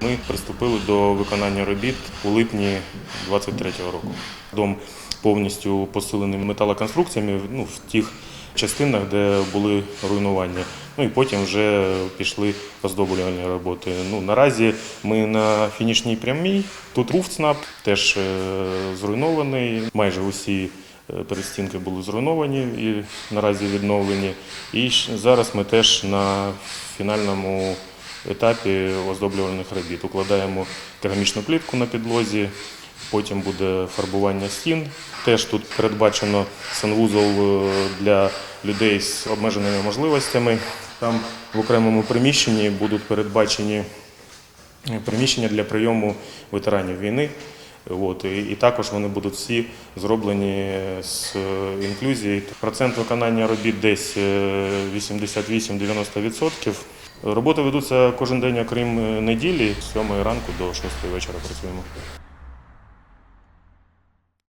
Ми приступили до виконання робіт у липні 23-го року. Дом повністю посилений металоконструкціями ну, в тих частинах, де були руйнування. Ну і потім вже пішли оздоблювальні роботи. Ну, наразі ми на фінішній прямій. Тут руф ЦНАП теж е, зруйнований. Майже усі е, перестінки були зруйновані і наразі відновлені. І зараз ми теж на фінальному етапі оздоблювальних робіт. Укладаємо керамічну плітку на підлозі, потім буде фарбування стін. Теж тут передбачено санвузол е, для людей з обмеженими можливостями. Там в окремому приміщенні будуть передбачені е, приміщення для прийому ветеранів війни. От, і, і також вони будуть всі зроблені з е, інклюзії. Процент виконання робіт десь е, 88-90%. Роботи ведуться кожен день, окрім е, неділі, з 7 ранку до 6 вечора працюємо.